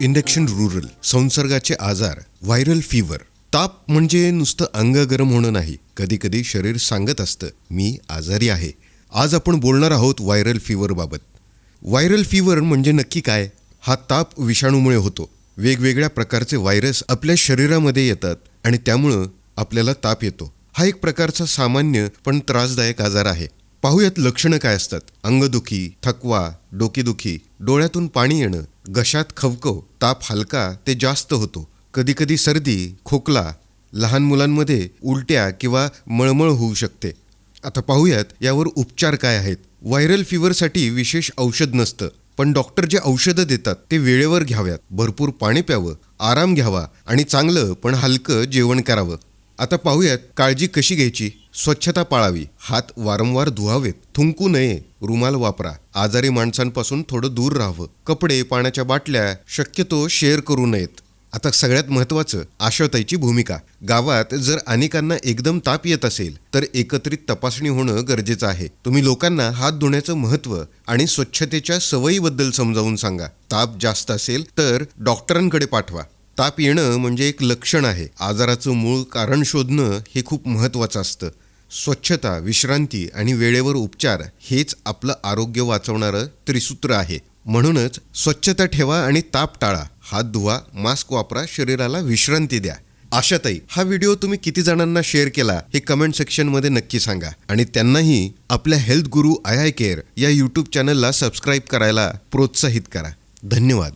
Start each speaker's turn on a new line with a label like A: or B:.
A: Induction rural संसर्गाचे आजार viral fever. ताप म्हणजे नुसतं अंग गरम होणं नाही. कधी कधी शरीर सांगत असतं मी आजारी आहे. आज आपण बोलणार आहोत व्हायरल फीवरबाबत व्हायरल फीवर म्हणजे नक्की काय? हा ताप विषाणूमुळे होतो. वेगवेगळ्या प्रकारचे व्हायरस आपल्या शरीरामध्ये येतात आणि त्यामुळं आपल्याला ताप येतो. हा एक प्रकारचा सामान्य पण त्रासदायक आजार आहे. पाहूयात लक्षणं काय असतात. अंगदुखी थकवा डोकेदुखी डोळ्यातून पाणी येणं घशात खवकव ताप हलका ते जास्त होतो. कधीकधी सर्दी खोकला लहान मुलांमध्ये उलट्या किंवा मळमळ होऊ शकते. आता पाहूयात यावर उपचार काय आहेत. व्हायरल फीवरसाठी विशेष औषध नसतं पण डॉक्टर जे औषधं देतात ते वेळेवर घ्याव्यात. भरपूर पाणी प्यावं आराम घ्यावा आणि चांगलं पण हलकं जेवण करावं. आता पाहूयात काळजी कशी घ्यायची? स्वच्छता पाळावी. हात वारंवार धुवावेत. थुंकू नये. रुमाल वापरा. आजारी माणसांपासून थोडं दूर राहावं. कपडे पाण्याच्या बाटल्या शक्यतो शेअर करू नयेत. आता सगळ्यात महत्त्वाचं आशाताईची भूमिका. गावात जर अनेकांना एकदम ताप येत असेल तर एकत्रित तपासणी होणं गरजेचं आहे. तुम्ही लोकांना हात धुण्याचं महत्त्व आणि स्वच्छतेच्या सवयीबद्दल समजावून सांगा. ताप जास्त असेल तर डॉक्टरांकडे पाठवा. ताप येणं म्हणजे एक लक्षण आहे. आजाराचं मूळ कारण शोधणं हे खूप महत्त्वाचं असतं. स्वच्छता विश्रांती आणि वेळेवर उपचार हेच आपलं आरोग्य वाचवणारं त्रिसूत्र आहे. म्हणूनच स्वच्छता ठेवा आणि ताप टाळा. हात धुवा मास्क वापरा शरीराला विश्रांती द्या. आशाताई हा व्हिडिओ तुम्ही किती जणांना शेअर केला हे कमेंट सेक्शनमध्ये नक्की सांगा. आणि त्यांनाही आपल्या health Guru I I care या यूट्यूब चॅनलला सबस्क्राईब करायला प्रोत्साहित करा. धन्यवाद.